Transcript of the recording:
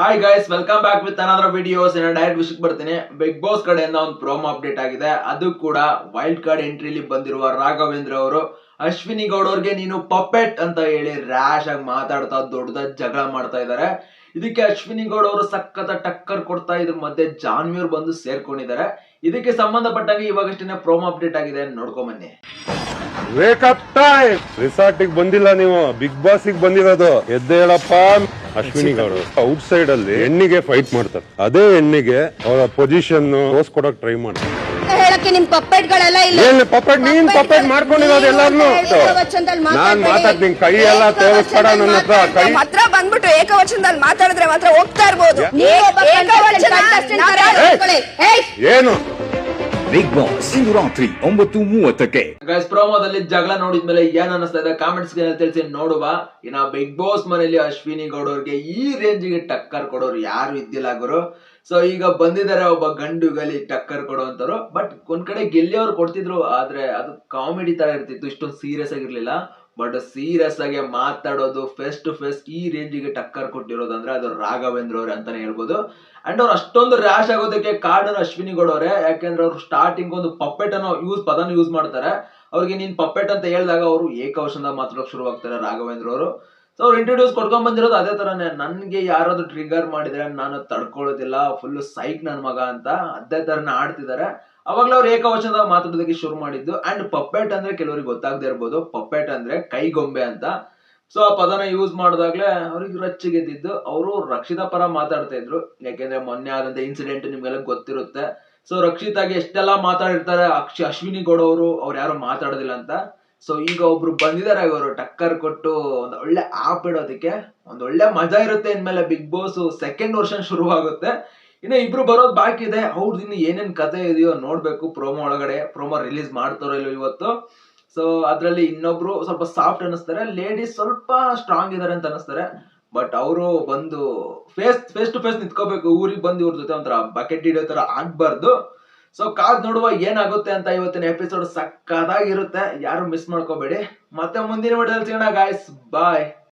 Hi guys welcome back with another videos direct ವಿಷಯಕ್ಕೆ ಬರ್ತೀನಿ. Big boss ಕಡೆಯಿಂದ ಒಂದು ಪ್ರೋಮೋ ಅಪ್ಡೇಟ್ ಆಗಿದೆ. ಅದು ಕೂಡ ವೈಲ್ಡ್ ಕಾರ್ಡ್ ಎಂಟ್ರಿಲಿ ಬಂದಿರುವ ರಾಘವೇಂದ್ರ ಅವರು. ಅಶ್ವಿನಿ ಗೌಡ್ ಅವ್ರಿಗೆ ನೀನು ಪಪ್ಪೆಟ್ ಅಂತ ಹೇಳಿ ರ್ಯಾಶ್ ಆಗಿ ಮಾತಾಡ್ತಾ ದೊಡ್ಡದ ಜಗಳ ಮಾಡ್ತಾ ಇದ್ದಾರೆ. ಇದಕ್ಕೆ ಅಶ್ವಿನಿ ಗೌಡ್ ಅವರು ಸಖತ್ ಟಕ್ಕರ್ ಕೊಡ್ತಾ ಇದ್ರ ಮಧ್ಯೆ ಜಾನ್ವಿಯರ್ ಬಂದು ಸೇರ್ಕೊಂಡಿದ್ದಾರೆ. ಇದಕ್ಕೆ ಸಂಬಂಧಪಟ್ಟಂಗೆ ಇವಾಗಷ್ಟೇ ಪ್ರೋಮೋ ಅಪ್ಡೇಟ್ ಆಗಿದೆ. ನೋಡ್ಕೊಂಬನ್ನಿ ವೇಕಪ್ ಟೈಮ್ ರಿಸಾರ್ಟ್ ಬಂದಿಲ್ಲ ನೀವು. ಬಿಗ್ ಬಾಸ್ ಬಂದಿರೋದು. ಎದ್ದೇಳಪ್ಪ. ಅಶ್ವಿನಿ ಗೌಡರು ಔಟ್ ಸೈಡ್ ಅಲ್ಲಿ ಹೆಣ್ಣಿಗೆ ಫೈಟ್ ಮಾಡ್ತಾರೆ. ಅದೇ ಹೆಣ್ಣಿಗೆ ಅವರ ಪೊಸಿಷನ್ ಕೊಡಕ್ ಟ್ರೈ ಮಾಡ್ತಾರೆ. ಹೇಳಕ್ಕೆ ನಿಮ್ ಪಪ್ಪೆಟ್ಗಳೆಲ್ಲ ಇಲ್ಲ. ಪಪ್ಪೆಟ್? ನೀನ್ ಪಪ್ಪೆಟ್ ಮಾಡ್ಕೊಂಡಿರೋದು ಎಲ್ಲಾರ್ನು? ನಾನ್ ಮಾತಾಡ್ತೀನಿ ಕೈ ಎಲ್ಲ ತೋರಿಸ್ಬೇಡ ನನ್ನ ಹತ್ರ ಕೈ ಹತ್ರ. ಬಂದ್ಬಿಟ್ಟು ಏಕವಚನದಲ್ಲಿ ಮಾತಾಡಿದ್ರೆ ಮಾತ್ರ ಹೋಗ್ತಾ ಇರ್ಬೋದು. ಏನು? ಬಿಗ್ ಬಾಸ್ ಇಂದು ರಾತ್ರಿ ಒಂಬತ್ತು ಮೂವತ್ತಕ್ಕೆ. ಗೈಸ್ ಪ್ರೋಮೋದಲ್ಲಿ ಜಗಳ ನೋಡಿದ್ಮೇಲೆ ಏನ್ ಅನಿಸ್ತಾ ಇದೆ? ಕಾಮೆಂಟ್ಸ್ ತಿಳಿಸಿ, ನೋಡುವ. ಇನ್ನ ಬಿಗ್ ಬಾಸ್ ಮನೆಯಲ್ಲಿ ಅಶ್ವಿನಿ ಗೌಡವ್ರಿಗೆ ಈ ರೇಂಜಿಗೆ ಟಕ್ಕರ್ ಕೊಡೋರು ಯಾರು ಇದ್ದಿಲ್ಲ ಗುರು. ಸೊ ಈಗ ಬಂದಿದ್ದಾರೆ ಒಬ್ಬ ಗಂಡು ಗಲಿ ಟಕ್ಕರ್ ಕೊಡುವಂತವ್ರು ಬಟ್ ಒಂದ್ ಕಡೆ ಗೆಲ್ಲಿಯವ್ರು ಕೊಡ್ತಿದ್ರು, ಆದ್ರೆ ಅದು ಕಾಮಿಡಿ ತರ ಇರ್ತಿತ್ತು. ಇಷ್ಟೊಂದು ಸೀರಿಯಸ್ ಆಗಿರ್ಲಿಲ್ಲ. ಬಟ್ ಸೀರಿಯಸ್ ಆಗಿ ಮಾತಾಡೋದು ಫೇಸ್ ಟು ಫೇಸ್ ಈ ರೇಂಜಿಗೆ ಟಕ್ಕರ್ ಕೊಟ್ಟಿರೋದು ಅಂದ್ರೆ ಅದು ರಾಘವೇಂದ್ರ ಅವ್ರೆ ಅಂತಾನೆ ಹೇಳ್ಬೋದು. ಅಂಡ್ ಅವ್ರು ಅಷ್ಟೊಂದು ರ್ಯಾಶ್ ಆಗೋದಕ್ಕೆ ಕಾರಣ ಅಶ್ವಿನಿ ಗೌಡ ಅವರೇ. ಯಾಕೆಂದ್ರೆ ಅವ್ರು ಸ್ಟಾರ್ಟಿಂಗ್ ಒಂದು ಪಪ್ಪೆಟ್ ಅನ್ನೋ ಯೂಸ್ ಪದನ ಯೂಸ್ ಮಾಡ್ತಾರೆ. ಅವ್ರಿಗೆ ನೀನ್ ಪಪ್ಪೆಟ್ ಅಂತ ಹೇಳಿದಾಗ ಅವರು ಏಕವಚನದಾಗ ಮಾತಾಡೋಕೆ ಶುರುವಾಗ್ತಾರೆ ರಾಘವೇಂದ್ರ ಅವರು. ಸೊ ಅವ್ರು ಇಂಟ್ರೊಡ್ಯೂಸ್ ಕೊಡ್ಕೊಂಡ್ ಬಂದಿರೋದು ಅದೇ ತರನೇ. ನನ್ಗೆ ಯಾರಾದ್ರೂ ಟ್ರಿಗರ್ ಮಾಡಿದ್ರೆ ನಾನು ತಡ್ಕೊಳ್ಳೋದಿಲ್ಲ ಫುಲ್ ಸೈಕ್ ನನ್ ಮಗ ಅಂತ ಅದೇ ತರನೇ ಆಡ್ತಿದ್ದಾರೆ ಅವಾಗ್ಲೇ ಅವ್ರು ಏಕವಚನದಾಗ ಮಾತಾಡೋದಕ್ಕೆ ಶುರು ಮಾಡಿದ್ದು. ಅಂಡ್ ಪಪ್ಪೆಟ್ ಅಂದ್ರೆ ಕೆಲವರಿಗೆ ಗೊತ್ತಾಗದೇ ಇರ್ಬೋದು. ಪಪ್ಪೆಟ್ ಅಂದ್ರೆ ಕೈಗೊಂಬೆ ಅಂತ. ಸೊ ಆ ಪದನ ಯೂಸ್ ಮಾಡಿದಾಗ್ಲೇ ಅವ್ರಿಗೆ ರಚ್ಚಿಗೆದ್ದಿದ್ದು ಅವರು ರಕ್ಷಿತಾ ಪರ ಮಾತಾಡ್ತಾ ಇದ್ರು. ಯಾಕೆಂದ್ರೆ ಮೊನ್ನೆ ಆದಂತ ಇನ್ಸಿಡೆಂಟ್ ನಿಮ್ಗೆಲ್ಲ ಗೊತ್ತಿರುತ್ತೆ. ಸೊ ರಕ್ಷಿತಾಗಿ ಎಷ್ಟೆಲ್ಲ ಮಾತಾಡಿರ್ತಾರೆ, ಅಕ್ಷ, ಅಶ್ವಿನಿ ಗೌಡ ಅವರು ಅವ್ರು ಯಾರು ಮಾತಾಡೋದಿಲ್ಲ ಅಂತ. ಸೊ ಈಗ ಒಬ್ರು ಬಂದಿದ್ದಾರೆ ಅವರು ಟಕ್ಕರ್ ಕೊಟ್ಟು ಒಂದು ಒಳ್ಳೆ ಆಪ್ ಇಡೋದಕ್ಕೆ, ಒಂದು ಒಳ್ಳೆ ಮಜಾ ಇರುತ್ತೆ ಇನ್ಮೇಲೆ ಬಿಗ್ ಬಾಸ್ ಸೆಕೆಂಡ್ ವರ್ಷನ್ ಶುರುವಾಗುತ್ತೆ. ಇನ್ನು ಇಬ್ರು ಬರೋದು ಬಾಕಿ ಇದೆ. ಅವ್ರದ್ದು ಇನ್ನು ಏನೇನ್ ಕತೆ ಇದೆಯೋ ನೋಡ್ಬೇಕು ಪ್ರೋಮೋ ಒಳಗಡೆ. ಪ್ರೋಮೋ ರಿಲೀಸ್ ಮಾಡ್ತಾರೋ ಇಲ್ಲೋ ಇವತ್ತು. ಸೊ ಅದರಲ್ಲಿ ಇನ್ನೊಬ್ರು ಸ್ವಲ್ಪ ಸಾಫ್ಟ್ ಅನ್ನಿಸ್ತಾರೆ ಲೇಡೀಸ್ ಸ್ವಲ್ಪ ಸ್ಟ್ರಾಂಗ್ ಇದಾರೆ ಅಂತ ಅನ್ನಿಸ್ತಾರೆ. ಬಟ್ ಅವರು ಬಂದು ಫೇಸ್ ಫೇಸ್ ಟು ಫೇಸ್ ನಿಂತ್ಕೋಬೇಕು. ಊರಿಗೆ ಬಂದು ಇವ್ರ ಜೊತೆ ಒಂಥರ ಬಕೆಟ್ ಹಿಡಿಯೋ ತರ ಆಗ್ಬಾರ್ದು. ಸೊ ಕಾದ್ ನೋಡುವ ಏನಾಗುತ್ತೆ ಅಂತ ಇವತ್ತಿನ ಎಪಿಸೋಡ್ ಸಕ್ಕದಾಗಿರುತ್ತೆ ಯಾರು ಮಿಸ್ ಮಾಡ್ಕೋಬೇಡಿ. ಮತ್ತೆ ಮುಂದಿನ ವಿಡಿಯೋದಲ್ಲಿ ಸಿಗೋಣ ಗಾಯ್ಸ್ ಬಾಯ್